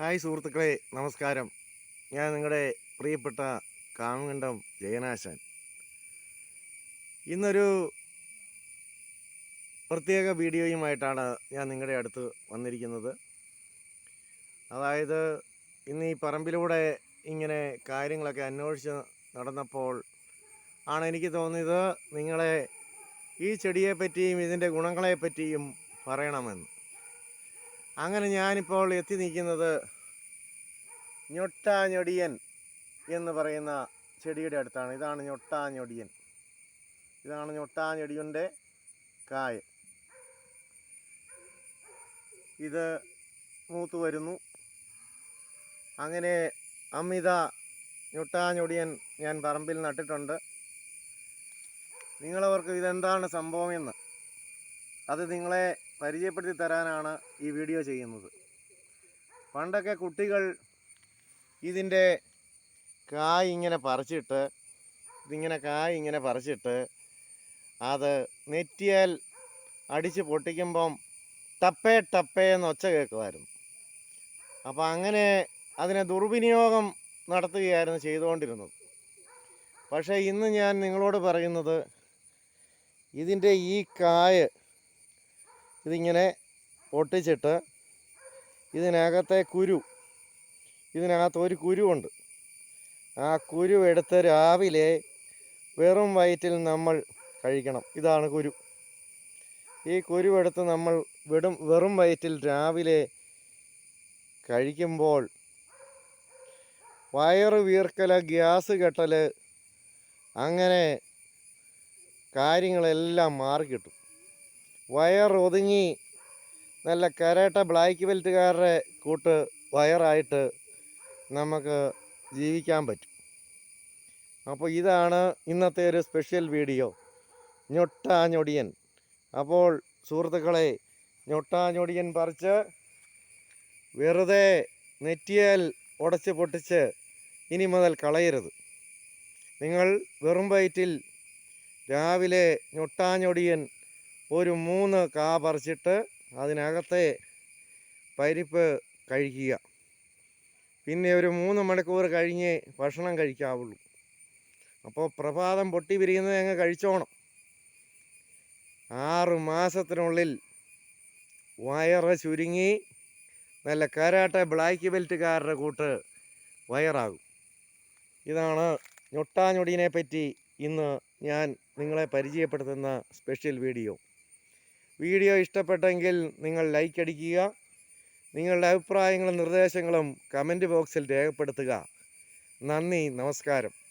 Hi സുഹൃത്തുക്കളെ നമസ്കാരം. ഞാൻ നിങ്ങളുടെ പ്രിയപ്പെട്ട കാമകണ്ഠം ജയനാശാൻ. ഇന്നൊരു പ്രത്യേക വീഡിയോയുമായിട്ടാണ് ഞാൻ നിങ്ങളുടെ അടുത്ത് വന്നിരിക്കുന്നത്. അതായത് ഇന്ന് ഈ പറമ്പിലൂടെ ഇങ്ങനെ കാര്യങ്ങളൊക്കെ അന്വേഷിച്ച് നടന്നപ്പോൾ ആണ് എനിക്ക് തോന്നിയത് നിങ്ങളെ ഈ ചെടിയെപ്പറ്റിയും ഇതിന്റെ ഗുണങ്ങളെപ്പറ്റിയും പറയണമെന്ന്. അങ്ങനെ ഞാനിപ്പോൾ എത്തി നിൽക്കുന്നത് ഞൊട്ടാഞ്ഞൊടിയൻ എന്ന് പറയുന്ന ചെടിയുടെ അടുത്താണ്. ഇതാണ് ഞൊട്ടാഞ്ഞൊടിയൻ. ഇതാണ് ഞൊട്ടാഞ്ഞൊടിയന്റെ കായ. ഇത് മൂത്ത് വരുന്നു. അങ്ങനെ അമിത ഞൊട്ടാഞ്ഞൊടിയൻ ഞാൻ പറമ്പിൽ നട്ടിട്ടുണ്ട്. നിങ്ങളവർക്ക് ഇതെന്താണ് സംഭവം എന്ന്? അത് നിങ്ങളെ പരിചയപ്പെടുത്തി തരാനാണ് ഈ വീഡിയോ ചെയ്യുന്നത്. പണ്ടൊക്കെ കുട്ടികൾ ഇതിന്റെ കായ് ഇങ്ങനെ പറിച്ചിട്ട് ഇതിങ്ങനെ കായ് ഇങ്ങനെ പറിച്ചിട്ട് അത് നെറ്റിയാൽ അടിച്ച് പൊട്ടിക്കുമ്പം ടപ്പേ ടപ്പേ എന്ന് ഒച്ച കേൾക്കുമായിരുന്നു. അപ്പോൾ അങ്ങനെ അതിനെ ദുർവിനിയോഗം നടത്തുകയായിരുന്നു ചെയ്തുകൊണ്ടിരുന്നത്. പക്ഷേ ഇന്ന് ഞാൻ നിങ്ങളോട് പറയുന്നത് ഇതിന്റെ ഈ കായ് ഇതിങ്ങനെ പൊട്ടിച്ചിട്ട് ഇതിനകത്തെ കുരു ഇതിനകത്ത് ഒരു കുരുവുണ്ട്. ആ കുരു എടുത്ത് രാവിലെ വെറും വയറ്റിൽ നമ്മൾ കഴിക്കണം. ഇതാണ് കുരു. ഈ കുരുവെടുത്ത് നമ്മൾ വിടും വെറും വയറ്റിൽ രാവിലെ കഴിക്കുമ്പോൾ വയറ് വീർക്കൽ ഗ്യാസ് കെട്ടൽ അങ്ങനെ കാര്യങ്ങളെല്ലാം മാറിക്കിട്ടും. വയർ ഒതുങ്ങി നല്ല കരേട്ട ബ്ലാക്ക് ബെൽറ്റുകാരുടെ കൂട്ട് വയറായിട്ട് നമുക്ക് ജീവിക്കാൻ പറ്റും. അപ്പോൾ ഇതാണ് ഇന്നത്തെ ഒരു സ്പെഷ്യൽ വീഡിയോ. ഞൊട്ടാഞ്ഞൊടിയൻ. അപ്പോൾ സുഹൃത്തുക്കളെ ഞൊട്ടാഞ്ഞൊടിയൻ പറിച്ച് വെറുതെ നെറ്റിയാൽ ഉടച്ച് പൊട്ടിച്ച് ഇനി മുതൽ കളയരുത്. നിങ്ങൾ വെറും വയറ്റിൽ രാവിലെ ഞൊട്ടാഞ്ഞൊടിയൻ ഒരു മൂന്ന് കാ പറിച്ചിട്ട് അതിനകത്തെ പരിപ്പ് കഴിക്കുക. പിന്നെ ഒരു മൂന്ന് മണിക്കൂർ കഴിഞ്ഞേ ഭക്ഷണം കഴിക്കാവുള്ളൂ. അപ്പോൾ പ്രഭാതം പൊട്ടി പിരിയുന്നത് അങ്ങ് കഴിച്ചോണം. ആറ് മാസത്തിനുള്ളിൽ വയറ് ചുരുങ്ങി നല്ല കരാട്ടെ ബ്ലാക്ക് ബെൽറ്റുകാരുടെ കൂട്ട് വയറാകും. ഇതാണ് ഞൊട്ടാഞ്ഞൊടിയനെ പറ്റി ഇന്ന് ഞാൻ നിങ്ങളെ പരിചയപ്പെടുത്തുന്ന സ്പെഷ്യൽ വീഡിയോ. വീഡിയോ ഇഷ്ടപ്പെട്ടെങ്കിൽ നിങ്ങൾ ലൈക്ക് അടിക്കുക. നിങ്ങളുടെ അഭിപ്രായങ്ങളും നിർദ്ദേശങ്ങളും കമന്റ് ബോക്സിൽ രേഖപ്പെടുത്തുക. നന്ദി നമസ്കാരം.